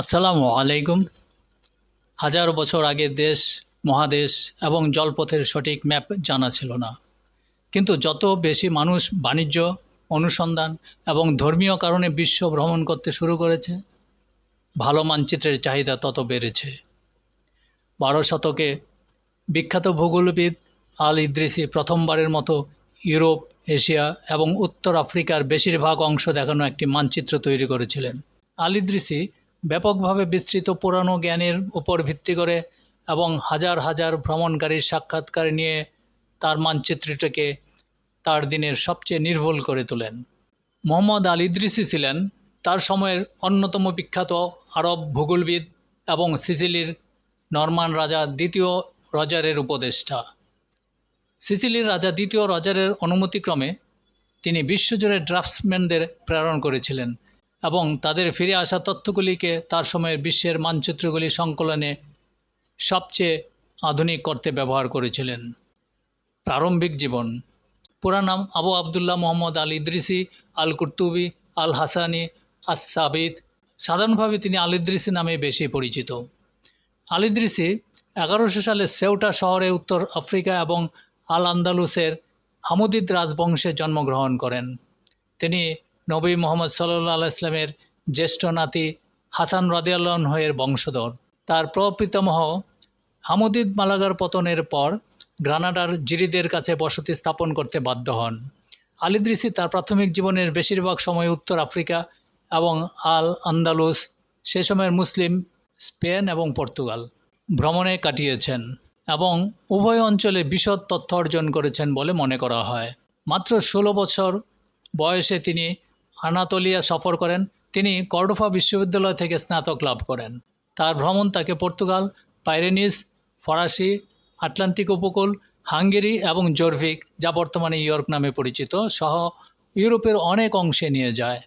আসসালামু আলাইকুম। হাজার বছর আগে দেশ, মহাদেশ এবং জলপথের সঠিক ম্যাপ জানা ছিল না। কিন্তু যত বেশি মানুষ বাণিজ্য, অনুসন্ধান এবং ধর্মীয় কারণে বিশ্ব ভ্রমণ করতে শুরু করেছে, ভালো মানচিত্রের চাহিদা তত বেড়েছে। বারো শতকে বিখ্যাত ভূগোলবিদ আল ইদ্রিসি প্রথমবারের মতো ইউরোপ, এশিয়া এবং উত্তর আফ্রিকার বেশিরভাগ অংশ দেখানো একটি মানচিত্র তৈরি করেছিলেন। আল ইদ্রিসি ব্যাপকভাবে বিস্তৃত পুরানো জ্ঞানের উপর ভিত্তি করে এবং হাজার হাজার ভ্রমণকারীর সাক্ষাৎকার নিয়ে তার মানচিত্রটিকে তার দিনের সবচেয়ে নির্ভুল করে তোলেন। মোহাম্মদ আল ইদ্রিসি ছিলেন তার সময়ের অন্যতম বিখ্যাত আরব ভূগোলবিদ এবং সিসিলির নরমান রাজা দ্বিতীয় রজারের উপদেষ্টা। সিসিলির রাজা দ্বিতীয় রজারের অনুমতিক্রমে তিনি বিশ্বজুড়ে ড্রাফটসম্যানদের প্রেরণ করেছিলেন। এবং তাদের ফিরে আসা তথ্যগুলিকে তার সময়ের বিশ্বের মানচিত্রগুলি সংকলনে সবচেয়ে আধুনিক করতে ব্যবহার করেছিলেন। প্রারম্ভিক জীবন। পুরা নাম আবু আবদুল্লাহ মোহাম্মদ আল ইদ্রিসি, আল কুর্তুবি, আল হাসানি, আস সাবিদ সাধারণভাবে তিনি আল ইদ্রিসি নামে বেশি পরিচিত। আল ইদ্রিসি এগারোশো সালে সেউটা শহরে উত্তর আফ্রিকা এবং আল আন্দালুসের হামুদিদ রাজবংশে জন্মগ্রহণ করেন। তিনি নবী মোহাম্মদ সাল্লাহ ইসলামের জ্যেষ্ঠ নাতি হাসান রদিয়াল্লাহের বংশধর। তার প্রপিতামহ হামুদিদ মালাগার পতনের পর গ্রানাডার জিরিদের কাছে বসতি স্থাপন করতে বাধ্য হন। আলিদ্রিসি তার প্রাথমিক জীবনের বেশিরভাগ সময় উত্তর আফ্রিকা এবং আল আন্দালুস, সে সময়ের মুসলিম, স্পেন এবং পর্তুগাল ভ্রমণে কাটিয়েছেন এবং উভয় অঞ্চলে বিশদ তথ্য অর্জন করেছেন বলে মনে করা হয়। মাত্র ষোলো বছর বয়সে তিনি আনাতোলিয়া সফর করেন। তিনি কর্ডোফা বিশ্ববিদ্যালয় থেকে স্নাতক লাভ করেন। তার ভ্রমণ তাকে পর্তুগাল, পাইরেনিস, ফরাসি, আটলান্টিক উপকূল, হাঙ্গেরি এবং জর্ভিক, যা বর্তমানে ইয়র্ক নামে পরিচিত, সহ ইউরোপের অনেক অংশে নিয়ে যায়।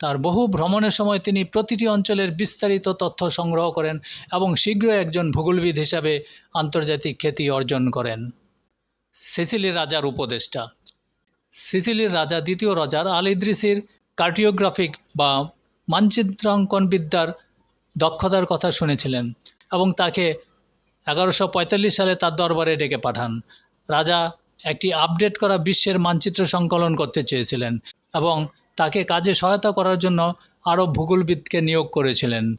তার বহু ভ্রমণের সময় তিনি প্রতিটি অঞ্চলের বিস্তারিত তথ্য সংগ্রহ করেন এবং শীঘ্রই একজন ভূগোলবিদ হিসাবে আন্তর্জাতিক খ্যাতি অর্জন করেন। সিসিলি রাজার উপদেষ্টা। সিসিলির রাজা দ্বিতীয় রাজার আল ইদ্রিসির কার্টিওগ্রাফিক বা মানচিত্রাঙ্কনবিদ্যার দক্ষতার কথা শুনেছিলেন এবং তাকে এগারোশো সালে তার দরবারে ডেকে পাঠান। রাজা একটি আপডেট করা বিশ্বের মানচিত্র সংকলন করতে চেয়েছিলেন এবং তাকে কাজে সহায়তা করার জন্য আরও ভূগোলবিদকে নিয়োগ করেছিলেন।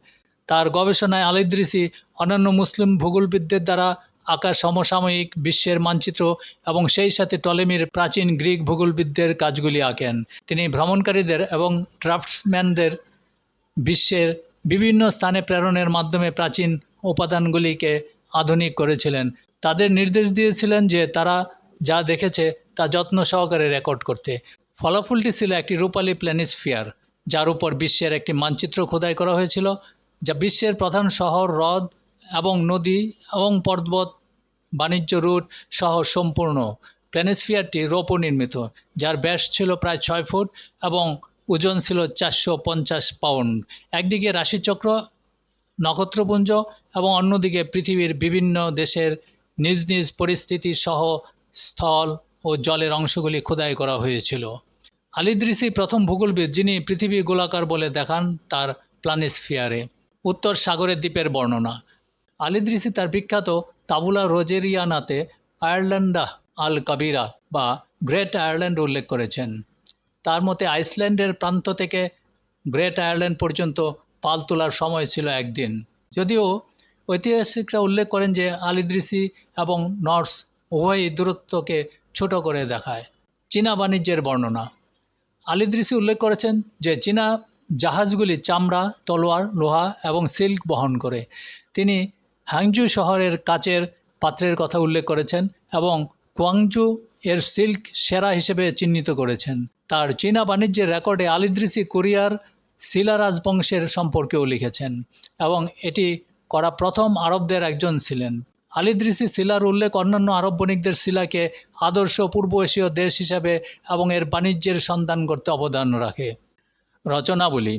তার গবেষণায় আলিদ্রিসি অন্যান্য মুসলিম ভূগোলবিদদের দ্বারা আঁকা সমসাময়িক বিশ্বের মানচিত্র এবং সেই সাথে টলেমির প্রাচীন গ্রিক ভূগোলবিদদের কাজগুলি আঁকেন। তিনি ভ্রমণকারীদের এবং ড্রাফটসম্যানদের বিশ্বের বিভিন্ন স্থানে প্রেরণের মাধ্যমে প্রাচীন উপাদানগুলিকে আধুনিক করেছিলেন। তাদের নির্দেশ দিয়েছিলেন যে তারা যা দেখেছে তা যত্ন সহকারে রেকর্ড করতে। ফলাফলটি ছিল একটি রূপালী প্ল্যানিসফিয়ার, যার উপর বিশ্বের একটি মানচিত্র খোদাই করা হয়েছিল, যা বিশ্বের প্রধান শহর, হ্রদ এবং নদী এবং পর্বত বাণিজ্য রুট সহ সম্পূর্ণ প্ল্যানিসফিয়ারটি রৌপ্য নির্মিত যার ব্যাস ছিল প্রায় ছয় ফুট এবং ওজন ছিল চারশো পঞ্চাশ পাউন্ড। একদিকে রাশিচক্র, নক্ষত্রপুঞ্জ এবং অন্যদিকে পৃথিবীর বিভিন্ন দেশের নিজ নিজ পরিস্থিতি সহ স্থল ও জলের অংশগুলি খোদাই করা হয়েছিল। আলিদ্রিসি প্রথম ভূগোলবিদ যিনি পৃথিবী গোলাকার বলে দেখান তার প্লানিসফিয়ারে উত্তর সাগরের দ্বীপের বর্ণনা। আলিদ্রিসি তার বিখ্যাত তাবুলা রোজেরিয়ানাতে আয়ারল্যান্ডা আল কাবিরা বা গ্রেট আয়ারল্যান্ড উল্লেখ করেছেন। তার মতে আইসল্যান্ডের প্রান্ত থেকে গ্রেট আয়ারল্যান্ড পর্যন্ত পাল তোলার সময় ছিল একদিন। যদিও ঐতিহাসিকরা উল্লেখ করেন যে আলিদ্রিসি এবং নর্স উভয়ই দূরত্বকে ছোট করে দেখায়। চীনা বাণিজ্যের বর্ণনা। আলিদ্রিসি উল্লেখ করেছেন যে চীনা জাহাজগুলি চামড়া, তলোয়ার, লোহা এবং সিল্ক বহন করে। তিনি হ্যাংজু শহরের কাচের পাত্রের কথা উল্লেখ করেছেন এবং কোয়াংজু এর সিল্ক সেরা হিসেবে চিহ্নিত করেছেন। তার চীনা বাণিজ্যের রেকর্ডে আলিদ্রিসি কোরিয়ার শিলা রাজবংশের সম্পর্কেও লিখেছেন এবং এটি করা প্রথম আরবদের একজন ছিলেন। আলিদ্রিসি শিলার উল্লেখ অন্যান্য আরব বণিকদের শিলাকে আদর্শ পূর্ব এশীয় দেশ হিসাবে এবং এর বাণিজ্যের সন্ধান করতে অবদান রাখে। রচনাবলী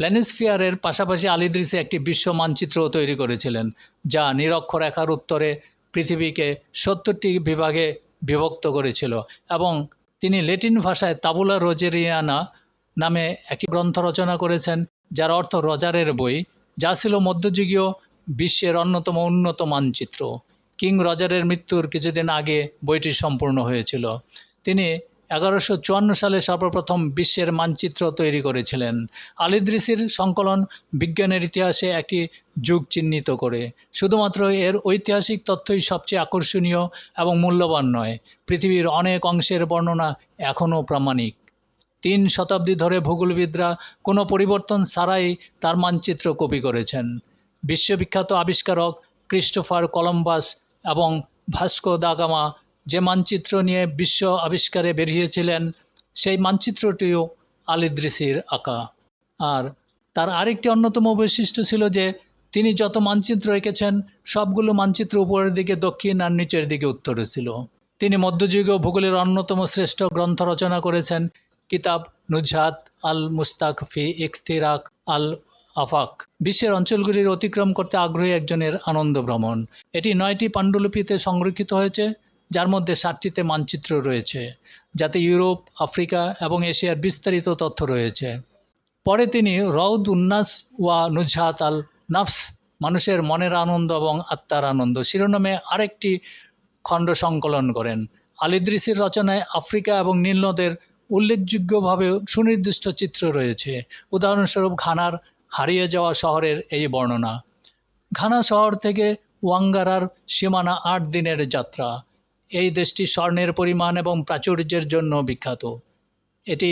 প্ল্যানিসফিয়ারের পাশাপাশি আলিদ্রিসি একটি বিশ্ব মানচিত্রও তৈরি করেছিলেন, যা নিরক্ষরেখার উত্তরে পৃথিবীকে সত্তরটি বিভাগে বিভক্ত করেছিল এবং তিনি লেটিন ভাষায় তাবুলা রোজেরিয়ানা নামে একটি গ্রন্থ রচনা করেছেন, যার অর্থ রজারের বই, যা ছিল মধ্যযুগীয় বিশ্বের অন্যতম উন্নত মানচিত্র। কিং রজারের মৃত্যুর কিছুদিন আগে বইটি সম্পূর্ণ হয়েছিল। তিনি এগারোশো চুয়ান্ন সালে সর্বপ্রথম বিশ্বের মানচিত্র তৈরি করেছিলেন। আলিদ্রিসির সংকলন বিজ্ঞানের ইতিহাসে একটি যুগ চিহ্নিত করে। শুধুমাত্র এর ঐতিহাসিক তথ্যই সবচেয়ে আকর্ষণীয় এবং মূল্যবান নয়, পৃথিবীর অনেক অংশের বর্ণনা এখনও প্রামাণিক। তিন শতাব্দী ধরে ভূগোলবিদরা কোনো পরিবর্তন ছাড়াই তার মানচিত্র কপি করেছেন। বিশ্ববিখ্যাত আবিষ্কারক ক্রিস্টোফার কলম্বাস এবং ভাস্কো দাগামা মানচিত্র নিয়ে বিশ্ব আবিষ্কারে বেরিয়েছিলেন, সেই মানচিত্রটিও আলিদ্রিসির আঁকা। আর তার আরেকটি অন্যতম বৈশিষ্ট্য ছিল যে, তিনি যত মানচিত্র এঁকেছেন, সবগুলো মানচিত্র উপরের দিকে দক্ষিণ আর নিচের দিকে উত্তরে ছিল। তিনি মধ্যযুগীয় ভূগোলের অন্যতম শ্রেষ্ঠ গ্রন্থ রচনা করেছেন, কিতাব নুজহাত আল মুস্তাক ফি ইখতিরাক আল আফাক বিশ্বের অঞ্চলগুলির অতিক্রম করতে আগ্রহী একজনের আনন্দ ভ্রমণ। এটি নয়টি পাণ্ডুলিপিতে সংরক্ষিত হয়েছে। যার মধ্যে সাতটিতে মানচিত্র রয়েছে, যাতে ইউরোপ, আফ্রিকা এবং এশিয়ার বিস্তারিত তথ্য রয়েছে। পরে তিনি রৌদ উন্নাস ওয়া নুজহাত আল নাফস, মানুষের মনের আনন্দ এবং আত্মার আনন্দ শিরোনামে আরেকটি খণ্ড সংকলন করেন। আলিদ্রিসির রচনায় আফ্রিকা এবং নীলনদের উল্লেখযোগ্যভাবে সুনির্দিষ্ট চিত্র রয়েছে। উদাহরণস্বরূপ ঘানার হারিয়ে যাওয়া শহরের এই বর্ণনা। ঘানা শহর থেকে ওয়াঙ্গারার সীমানা আট দিনের যাত্রা। এই দেশটি স্বর্ণের পরিমাণ এবং প্রাচুর্যের জন্য বিখ্যাত। এটি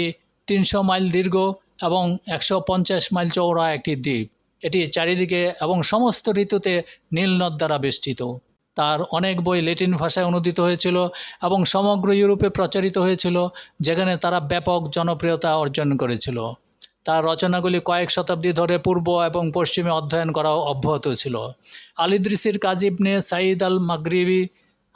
তিনশো মাইল দীর্ঘ এবং একশো পঞ্চাশ মাইল চওড়া একটি দ্বীপ। এটি চারিদিকে এবং সমস্ত ঋতুতে নীল নদ দ্বারা বেষ্টিত। তার অনেক বই ল্যাটিন ভাষায় অনুদিত হয়েছিল এবং সমগ্র ইউরোপে প্রচারিত হয়েছিল, যেখানে তারা ব্যাপক জনপ্রিয়তা অর্জন করেছিল। তার রচনাগুলি কয়েক শতাব্দী ধরে পূর্ব এবং পশ্চিমে অধ্যয়ন করা অব্যাহত ছিল। আলিদ্রিসির কাজ ইবনে সাঈদ আল মাগরিবি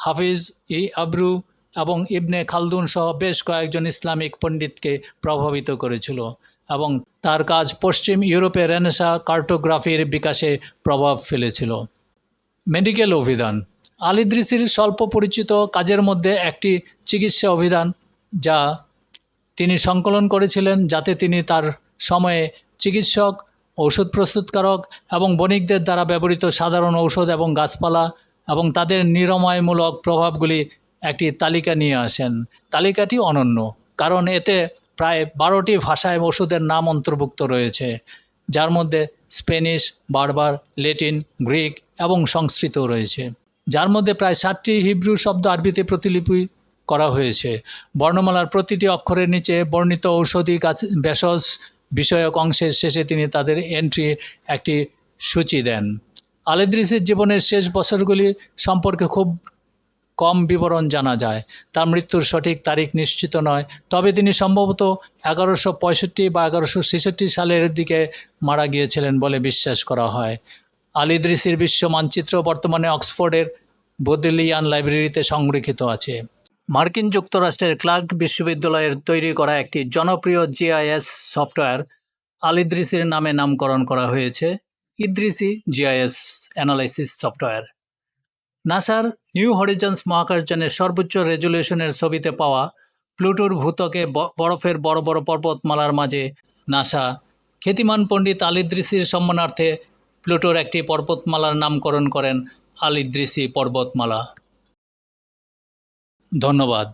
হাফিজ ই আবরু এবং ইবনে খালদুন সহ বেশ কয়েকজন ইসলামিক পণ্ডিতকে প্রভাবিত করেছিল এবং তার কাজ পশ্চিম ইউরোপে রেনেসা কার্টোগ্রাফির বিকাশে প্রভাব ফেলেছিল। মেডিকেল অভিধান। আলিদ্রিসির স্বল্প পরিচিত কাজের মধ্যে একটি চিকিৎসা অভিধান যা তিনি সংকলন করেছিলেন যাতে তিনি তার সময়ে চিকিৎসক, ঔষধ প্রস্তুতকারক এবং বণিকদের দ্বারা ব্যবহৃত সাধারণ ঔষধ এবং গাছপালা এবং তাদের নিরাময়মূলক প্রভাবগুলি একটি তালিকা নিয়ে আসেন। তালিকাটি অনন্য, কারণ এতে প্রায় বারোটি ভাষায় ওষুধের নাম অন্তর্ভুক্ত রয়েছে, যার মধ্যে স্পেনিশ বারবার লেটিন গ্রিক এবং সংস্কৃত রয়েছে। যার মধ্যে প্রায় ষাটটি হিব্রু শব্দ আরবিতে প্রতিলিপি করা হয়েছে। বর্ণমালার প্রতিটি অক্ষরের নিচে বর্ণিত ঔষধি গাছ ভেষজ বিষয়ক অংশের শেষে তিনি তাদের এন্ট্রি একটি সূচি দেন। আলেদ্রিসের জীবনের শেষ বছরগুলি সম্পর্কে খুব কম বিবরণ জানা যায়। তার মৃত্যুর সঠিক তারিখ নিশ্চিত নয়। তবে তিনি সম্ভবত এগারোশো পঁয়ষট্টি বা এগারোশো ছেষট্টি সালের দিকে মারা গিয়েছিলেন বলে বিশ্বাস করা হয়। আলিদ্রিসির বিশ্ব মানচিত্র বর্তমানে অক্সফোর্ডের বোদেলিয়ান লাইব্রেরিতে সংরক্ষিত আছে। মার্কিন যুক্তরাষ্ট্রের ক্লার্ক বিশ্ববিদ্যালয়ের তৈরি করা একটি জনপ্রিয় জিআইএস সফটওয়্যার আলিদ্রিসির নামে নামকরণ করা হয়েছে। Idrisi GIS analysis software. নাসার নিউ হরিজন্স মহাকাশযানের সর্বোচ্চ রেজুলেশনের ছবিতে পাওয়া প্লুটোর ভূতকে বরফের বড় বড় পর্বতমালার মাঝে নাসা, খ্যাতিমান পণ্ডিত আলিদ্রিসির সম্মানার্থে প্লুটোর একটি পর্বতমালার নামকরণ করেন আলিদ্রিসি পর্বতমালা। ধন্যবাদ।